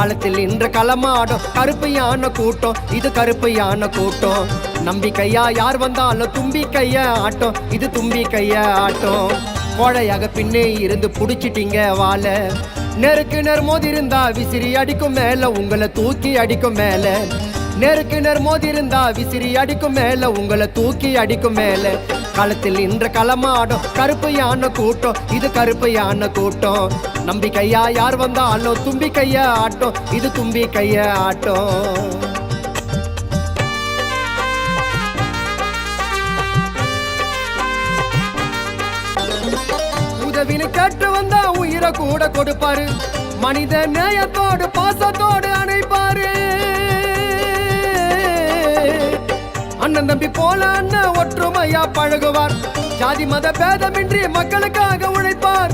களத்தில் இன்று களமாடும் கருப்பு யானை கூட்டம். இது கருப்பு யானை கூட்டம். நம்பிக்கையா யார் வந்தாலும் தும்பி கைய ஆட்டம் இது தும்பி கைய ஆட்டம் கோழையாக பின்னே இருந்து புடிச்சிட்டீங்க வாழ நெருக்கு நேர் மோதி இருந்தா விசிறி அடிக்கும் மேல உங்களை தூக்கி அடிக்கும் மேல. நேருக்கு நேர் மோதி இருந்தா விசிறி அடிக்கும் மேல உங்களை தூக்கி அடிக்கும் மேல. களத்தில் இன்ற களமாடும் கருப்பு யானை கூட்டம் இது கருப்பு யானை கூட்டம். நம்பிக்கையா யார் வந்தாலும் தும்பி கைய ஆட்டம் இது தும்பி கைய ஆட்டம். உதவின்னு கேட்டு வந்தா உயிரை கூட கொடுப்பாரு. மனித நேயத்தோடு பாசத்தோடு அணைப்பாரு. அண்ணன் நம்பி போல அண்ணன் ஒற்றுமையா பழகுவார். ஜாதி மத பேதமின்றி மக்களுக்காக உழைப்பார்.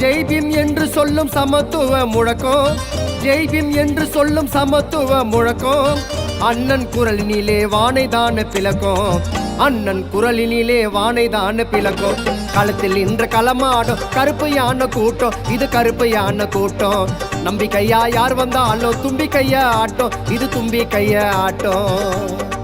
ஜெய் பீம் என்று சொல்லும் சமத்துவ முழக்கம். ஜெய் பீம் என்று சொல்லும் சமத்துவ முழக்கம். அண்ணன் குரலினிலே வானைதான பிளக்கும். அண்ணன் குரலினிலே வானைதான பிளக்கும். களத்தில் இன்று களமாடும் கருப்பு யானை கூட்டம். இது கருப்பு யானை கூட்டம். நம்பிக்கையா யார் வந்தாலும் தும்பிக்கையா ஆட்டம். இது தும்பிக்கையா ஆட்டம்.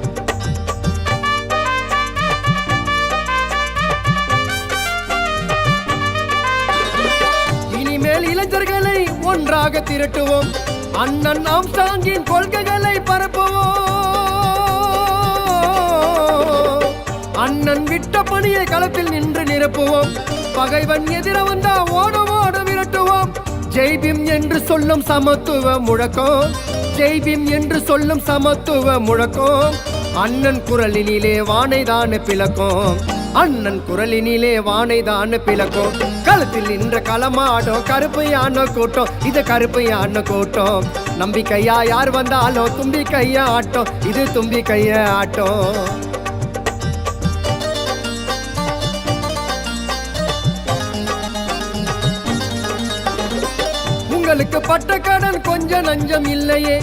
ஒன்றாக திரட்டுவோம். அண்ணன் ஆம்சாங்கின் கொள்கைகளை பரப்புவோம். அண்ணன் விட்ட பணியை களத்தில் நின்று நிரப்புவோம். பகைவன் எதிர வந்தா ஓடும் ஓட விரட்டுவோம் ஜெய்பிம் என்று சொல்லும் சமத்துவ முழக்கம். ஜெய்பிம் என்று சொல்லும் சமத்துவ முழக்கம். அண்ணன் குரலினிலே வானைதான பிளக்கும். அண்ணன் குரலினிலே வானைதான் பிளக்கும். களத்தில் நின்ற களமாடும் கருப்பு யானை கூட்டம். இது கருப்பு யானை கூட்டம். நம்பிக்கையா யார் வந்தாலும் தும்பி கைய ஆட்டம் இது தும்பி கைய ஆட்டம் உங்களுக்கு பட்ட கடன் கொஞ்சம் நஞ்சம் இல்லையே.